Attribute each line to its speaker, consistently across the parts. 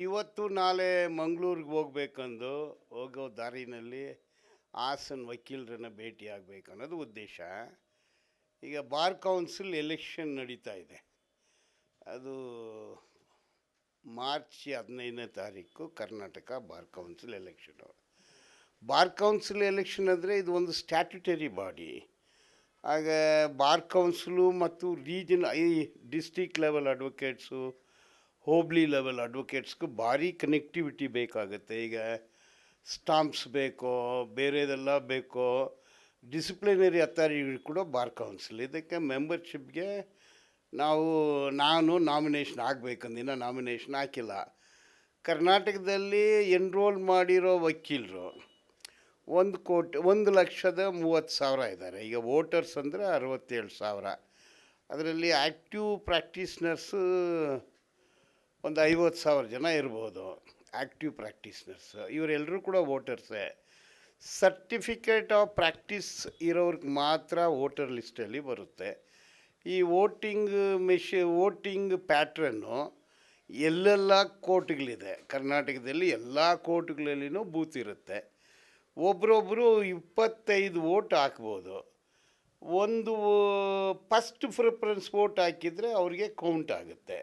Speaker 1: ಇವತ್ತು ನಾಳೆ ಮಂಗಳೂರಿಗೆ ಹೋಗ್ಬೇಕಂದು ಹೋಗೋ ದಾರಿನಲ್ಲಿ ಹಾಸನ ವಕೀಲರನ್ನ ಭೇಟಿ ಆಗಬೇಕು ಅನ್ನೋದು ಉದ್ದೇಶ. ಈಗ ಬಾರ್ ಕೌನ್ಸಿಲ್ ಎಲೆಕ್ಷನ್ ನಡೀತಾ ಇದೆ. ಅದು ಮಾರ್ಚ್ ಹದಿನೈದನೇ ತಾರೀಕು Karnataka bar council election. Bar council election ಅಂದರೆ ಇದು ಒಂದು ಸ್ಟ್ಯಾಟ್ಯುಟರಿ ಬಾಡಿ. ಆಗ ಬಾರ್ ಕೌನ್ಸಿಲು ಮತ್ತು ರೀಜನ್ ಈ district level advocates hobli level ಅಡ್ವೊಕೇಟ್ಸ್ಗೂ ಭಾರಿ ಕನೆಕ್ಟಿವಿಟಿ ಬೇಕಾಗುತ್ತೆ. ಈಗ ಸ್ಟಾಂಪ್ಸ್ ಬೇಕೋ, ಬೇರೆದೆಲ್ಲ ಬೇಕೋ ಡಿಸಿಪ್ಲಿನರಿ ಅಥಾರಿಟಿ ಕೂಡ ಬಾರ್ ಕೌನ್ಸಿಲ್ ಇದಕ್ಕೆ ಮೆಂಬರ್ಶಿಪ್ಗೆ ನಾವು, ನಾನು ನಾಮಿನೇಷನ್ ಆಗಬೇಕಂದಿನ ನಾಮಿನೇಷನ್ ಹಾಕಿಲ್ಲ. ಕರ್ನಾಟಕದಲ್ಲಿ ಎನ್ರೋಲ್ ಮಾಡಿರೋ ವಕೀಲರು ಒಂದು ಕೋಟಿ, ಒಂದು ಲಕ್ಷದ ಮೂವತ್ತು ಸಾವಿರ ಇದ್ದಾರೆ. ಈಗ ವೋಟರ್ಸ್ ಅಂದರೆ ಅರವತ್ತೇಳು ಸಾವಿರ. ಅದರಲ್ಲಿ ಆ್ಯಕ್ಟಿವ್ ಪ್ರಾಕ್ಟೀಸ್ನರ್ಸು ಒಂದು ಐವತ್ತು ಸಾವಿರ ಜನ ಇರ್ಬೋದು ಆ್ಯಕ್ಟಿವ್ ಪ್ರಾಕ್ಟೀಸ್ನರ್ಸ್ ಇವರೆಲ್ಲರೂ ಕೂಡ ವೋಟರ್ಸೇ. ಸರ್ಟಿಫಿಕೇಟ್ ಆಫ್ ಪ್ರಾಕ್ಟೀಸ್ ಇರೋರಿಗೆ ಮಾತ್ರ ವೋಟರ್ ಲಿಸ್ಟಲ್ಲಿ ಬರುತ್ತೆ. ಈ ವೋಟಿಂಗ್ ಮೆಷಿ, ವೋಟಿಂಗ್ ಪ್ಯಾಟ್ರನ್ನು ಎಲ್ಲೆಲ್ಲ ಕೋರ್ಟ್ಗಳಿದೆ. ಕರ್ನಾಟಕದಲ್ಲಿ ಎಲ್ಲ ಕೋರ್ಟ್ಗಳಲ್ಲಿನೂ ಬೂತ್ ಇರುತ್ತೆ. ಒಬ್ರೊಬ್ಬರು ಇಪ್ಪತ್ತೈದು ವೋಟ್ ಹಾಕ್ಬೋದು. ಒಂದು ಫಸ್ಟ್ ಪ್ರಿಫರೆನ್ಸ್ ವೋಟ್ ಹಾಕಿದರೆ ಅವ್ರಿಗೆ ಕೌಂಟ್ ಆಗುತ್ತೆ.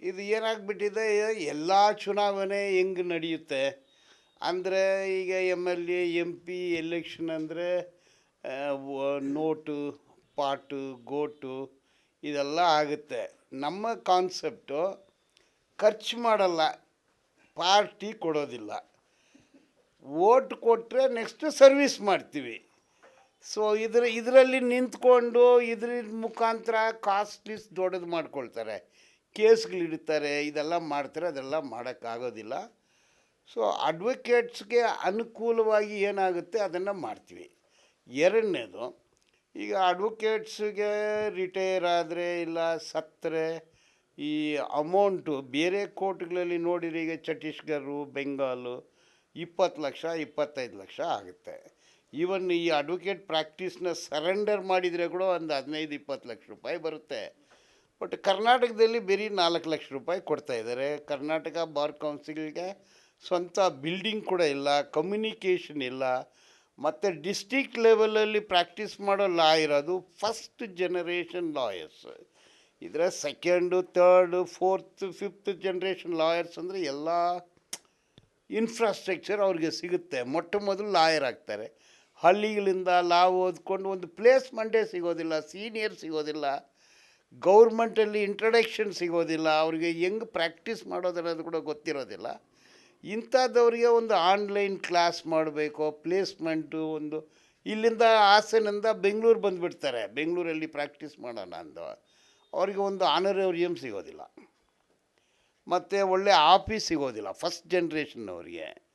Speaker 1: ಇದು ಏನಾಗ್ಬಿಟ್ಟಿದೆ, ಎಲ್ಲ ಚುನಾವಣೆ ಹೆಂಗೆ ನಡೆಯುತ್ತೆ? ಅಂದರೆ ಈಗ M L A M P election ಅಂದರೆ ನೋಟು, ಪಾಟು, ಗೋಟು, ಇದೆಲ್ಲ ಆಗುತ್ತೆ. ನಮ್ಮ ಕಾನ್ಸೆಪ್ಟು ಖರ್ಚು ಮಾಡಲ್ಲ, ಪಾರ್ಟಿ ಕೊಡೋದಿಲ್ಲ. ಓಟ್ ಕೊಟ್ಟರೆ ನೆಕ್ಸ್ಟ್ ಸರ್ವಿಸ್ ಮಾಡ್ತೀವಿ. ಸೊ ಇದ್ರ, ಇದರಲ್ಲಿ ನಿಂತ್ಕೊಂಡು ಇದ್ರ ಮುಖಾಂತರ ಕಾಸ್ಟ್ಲಿಸ್ ದೊಡ್ಡದು ಮಾಡ್ಕೊಳ್ತಾರೆ. ಕೇಸ್ಗಳಿಡ್ತಾರೆ, ಇದೆಲ್ಲ ಮಾಡ್ತಾರೆ, ಅದೆಲ್ಲ ಮಾಡೋಕ್ಕಾಗೋದಿಲ್ಲ. ಸೊ ಅಡ್ವೊಕೇಟ್ಸ್ಗೆ ಅನುಕೂಲವಾಗಿ ಏನಾಗುತ್ತೆ, ಅದನ್ನು ಮಾಡ್ತೀವಿ. ಎರಡನೇದು, ಈಗ ಅಡ್ವೊಕೇಟ್ಸ್ಗೆ ರಿಟೈರ್ ಆದರೆ ಇಲ್ಲ, ಸತ್ತರೆ, ಈ ಅಮೌಂಟು ಬೇರೆ ಕೋರ್ಟ್ಗಳಲ್ಲಿ ನೋಡಿರಿ ಈಗ ಛತ್ತೀಸ್ಗಢ ಬೆಂಗಾಲು ಇಪ್ಪತ್ತು ಲಕ್ಷ, ಇಪ್ಪತ್ತೈದು ಲಕ್ಷ ಆಗುತ್ತೆ. ಈವನ್ ಈ ಅಡ್ವೊಕೇಟ್ ಪ್ರಾಕ್ಟೀಸ್ನ ಸರೆಂಡರ್ ಮಾಡಿದರೆ ಕೂಡ ಒಂದು ಹದಿನೈದು, ಇಪ್ಪತ್ತು ಲಕ್ಷ ರೂಪಾಯಿ ಬರುತ್ತೆ. ಬಟ್ ಕರ್ನಾಟಕದಲ್ಲಿ ಬರೀ ನಾಲ್ಕು ಲಕ್ಷ ರೂಪಾಯಿ ಕೊಡ್ತಾ ಇದ್ದಾರೆ. ಕರ್ನಾಟಕ ಬಾರ್ ಕೌನ್ಸಿಲ್ಗೆ ಸ್ವಂತ ಬಿಲ್ಡಿಂಗ್ ಕೂಡ ಇಲ್ಲ ಕಮ್ಯುನಿಕೇಷನ್ ಇಲ್ಲ. ಮತ್ತು ಡಿಸ್ಟಿಕ್ ಲೆವೆಲಲ್ಲಿ ಪ್ರಾಕ್ಟೀಸ್ ಮಾಡೋ ಲಾ ಇರೋದು ಫಸ್ಟ್ ಜನರೇಷನ್ ಲಾಯರ್ಸ್ ಇದರ second third fourth fifth generation lawyers ಅಂದರೆ ಎಲ್ಲ ಇನ್ಫ್ರಾಸ್ಟ್ರಕ್ಚರ್ ಅವ್ರಿಗೆ ಸಿಗುತ್ತೆ. ಮೊಟ್ಟ ಮೊದಲು ಲಾಯರ್ ಆಗ್ತಾರೆ. ಹಳ್ಳಿಗಳಿಂದ ಲಾ ಓದ್ಕೊಂಡು ಒಂದು ಪ್ಲೇಸ್ಮೆಂಟೇ ಸಿಗೋದಿಲ್ಲ ಸೀನಿಯರ್ ಸಿಗೋದಿಲ್ಲ. ಗೌರ್ಮೆಂಟಲ್ಲಿ ಇಂಟ್ರಡಕ್ಷನ್ ಸಿಗೋದಿಲ್ಲ, ಅವರಿಗೆ ಹೆಂಗೆ ಪ್ರಾಕ್ಟೀಸ್ ಮಾಡೋದನ್ನೋದು ಕೂಡ ಗೊತ್ತಿರೋದಿಲ್ಲ. ಇಂಥದ್ದವ್ರಿಗೆ ಒಂದು ಆನ್ಲೈನ್ ಕ್ಲಾಸ್ ಮಾಡಬೇಕು ಪ್ಲೇಸ್ಮೆಂಟು ಒಂದು, ಇಲ್ಲಿಂದ ಹಾಸನಿಂದ ಬೆಂಗಳೂರು ಬಂದುಬಿಡ್ತಾರೆ, ಬೆಂಗಳೂರಲ್ಲಿ ಪ್ರಾಕ್ಟೀಸ್ ಮಾಡೋಣ ಅಂದು. ಅವರಿಗೆ ಒಂದು ಆನರೇರಿಯಂ ಸಿಗೋದಿಲ್ಲ. ಮತ್ತು ಒಳ್ಳೆ ಆಫೀಸ್ ಸಿಗೋದಿಲ್ಲ ಫಸ್ಟ್ ಜನ್ರೇಷನ್ನವ್ರಿಗೆ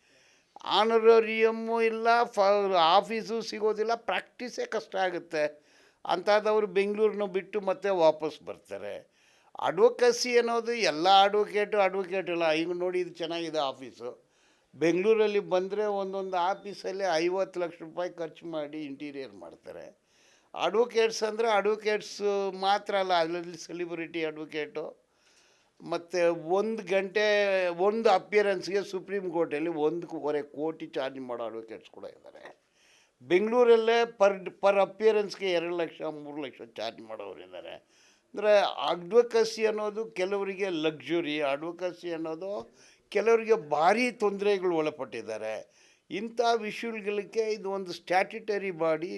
Speaker 1: ಆನರೇರಿಯಮ್ಮು ಇಲ್ಲ ಫ ಆಫೀಸು ಸಿಗೋದಿಲ್ಲ ಪ್ರಾಕ್ಟೀಸೇ ಕಷ್ಟ ಆಗುತ್ತೆ. ಅಂಥದ್ದವರು ಬೆಂಗಳೂರನ್ನ ಬಿಟ್ಟು ಮತ್ತೆ ವಾಪಸ್ ಬರ್ತಾರೆ. ಅಡ್ವೊಕಸಿ ಅನ್ನೋದು ಎಲ್ಲ ಅಡ್ವೊಕೇಟು ಅಡ್ವೊಕೇಟ್ ಇಲ್ಲ. ಈಗ ನೋಡಿ ಇದು ಚೆನ್ನಾಗಿದೆ ಆಫೀಸು. ಬೆಂಗಳೂರಲ್ಲಿ ಬಂದರೆ ಒಂದೊಂದು ಆಫೀಸಲ್ಲಿ ಐವತ್ತು ಲಕ್ಷ ರೂಪಾಯಿ ಖರ್ಚು ಮಾಡಿ ಇಂಟೀರಿಯರ್ ಮಾಡ್ತಾರೆ. ಅಡ್ವೊಕೇಟ್ಸ್ ಅಂದರೆ ಅಡ್ವೊಕೇಟ್ಸು ಮಾತ್ರ ಅಲ್ಲ, ಅದರಲ್ಲಿ ಸೆಲಿಬ್ರಿಟಿ ಅಡ್ವೊಕೇಟು ಮತ್ತು ಒಂದು ಗಂಟೆ, ಒಂದು ಅಪಿಯರೆನ್ಸ್ಗೆ ಸುಪ್ರೀಂ ಕೋರ್ಟಲ್ಲಿ ಒಂದೂವರೆ ಕೋಟಿ ಚಾರ್ಜ್ ಮಾಡೋ ಅಡ್ವೊಕೇಟ್ಸ್ ಕೂಡ ಇದ್ದಾರೆ. ಬೆಂಗಳೂರಲ್ಲೇ ಪರ್ ಪರ್ ಅಪಿಯರೆನ್ಸ್ಗೆ ಎರಡು ಲಕ್ಷ, ಮೂರು ಲಕ್ಷ ಚಾರ್ಜ್ ಮಾಡೋರು ಇದ್ದಾರೆ. ಅಂದರೆ ಅಡ್ವಕಸಿ ಅನ್ನೋದು ಕೆಲವರಿಗೆ ಲಕ್ಸುರಿ, ಅಡ್ವಕಸಿ ಅನ್ನೋದು ಕೆಲವರಿಗೆ ಭಾರಿ ತೊಂದರೆಗಳು ಒಳಪಟ್ಟಿದ್ದಾರೆ. ಇಂಥ ವಿಷಯಗಳಿಗೆ ಇದು ಒಂದು statutory body,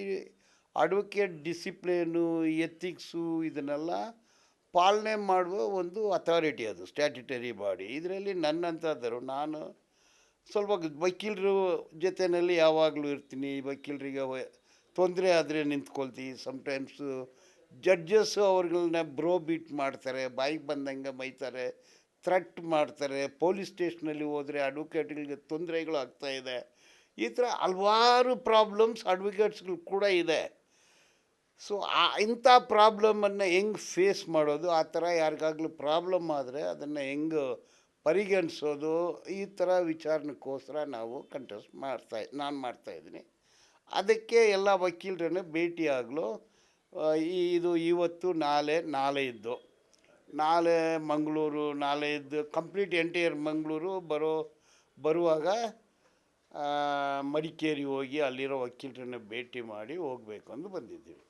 Speaker 1: advocate discipline, ethics ಇದನ್ನೆಲ್ಲ ಪಾಲನೆ ಮಾಡುವ ಒಂದು ಅಥಾರಿಟಿ ಅದು, ಸ್ಟ್ಯಾಟ್ಯುಟರಿ ಬಾಡಿ. ಇದರಲ್ಲಿ ನನ್ನಂಥದ್ದರು, ನಾನು ಸ್ವಲ್ಪ ವಕೀಲರು ಜೊತೆಯಲ್ಲಿ ಯಾವಾಗಲೂ ಇರ್ತೀನಿ. ವಕೀಲರಿಗೆ ತೊಂದರೆ ಆದರೆ ನಿಂತ್ಕೊಳ್ತೀವಿ ಸಮ್ಟೈಮ್ಸು ಜಡ್ಜಸ್ಸು ಅವ್ರಗಳನ್ನ ಬ್ರೋ ಬೀಟ್ ಮಾಡ್ತಾರೆ. ಬಾಯಿಗೆ ಬಂದಂಗೆ ಮೈತಾರೆ. ಥ್ರೆಟ್ ಮಾಡ್ತಾರೆ. ಪೊಲೀಸ್ ಸ್ಟೇಷನಲ್ಲಿ ಹೋದರೆ ಅಡ್ವೊಕೇಟ್ಗಳಿಗೆ ತೊಂದರೆಗಳು ಆಗ್ತಾಯಿದೆ ಈ ಥರ ಹಲವಾರು ಪ್ರಾಬ್ಲಮ್ಸ್ ಅಡ್ವೊಕೇಟ್ಸ್ಗಳು ಕೂಡ ಇದೆ. ಸೊ ಆ ಇಂಥ ಪ್ರಾಬ್ಲಮನ್ನು ಹೆಂಗೆ ಫೇಸ್ ಮಾಡೋದು? ಆ ಥರ ಯಾರಿಗಾಗಲೂ ಪ್ರಾಬ್ಲಮ್ ಆದರೆ ಅದನ್ನು ಹೆಂಗೆ ಪರಿಗಣಿಸೋದು ಈ ಥರ ವಿಚಾರಣಕ್ಕೋಸ್ಕರ ನಾವು ಕಂಟೆಸ್ಟ್ ಮಾಡ್ತಾ ನಾನು ಮಾಡ್ತಾಯಿದ್ದೀನಿ ಅದಕ್ಕೆ ಎಲ್ಲ ವಕೀಲರನ್ನು ಭೇಟಿಯಾಗಲು ಈ, ಇದು ಇವತ್ತು ನಾಳೆ ನಾಳೆ ಇದ್ದು. ನಾಳೆ ಮಂಗಳೂರು, ನಾಳೆ ಇದ್ದು ಕಂಪ್ಲೀಟ್ ಎಂಟೈರ್ ಮಂಗಳೂರು ಬರೋ, ಬರುವಾಗ ಮಡಿಕೇರಿ ಹೋಗಿ ಅಲ್ಲಿರೋ ವಕೀಲರನ್ನ ಭೇಟಿ ಮಾಡಿ ಹೋಗಬೇಕು ಅಂತ ಬಂದಿದ್ದೀವಿ.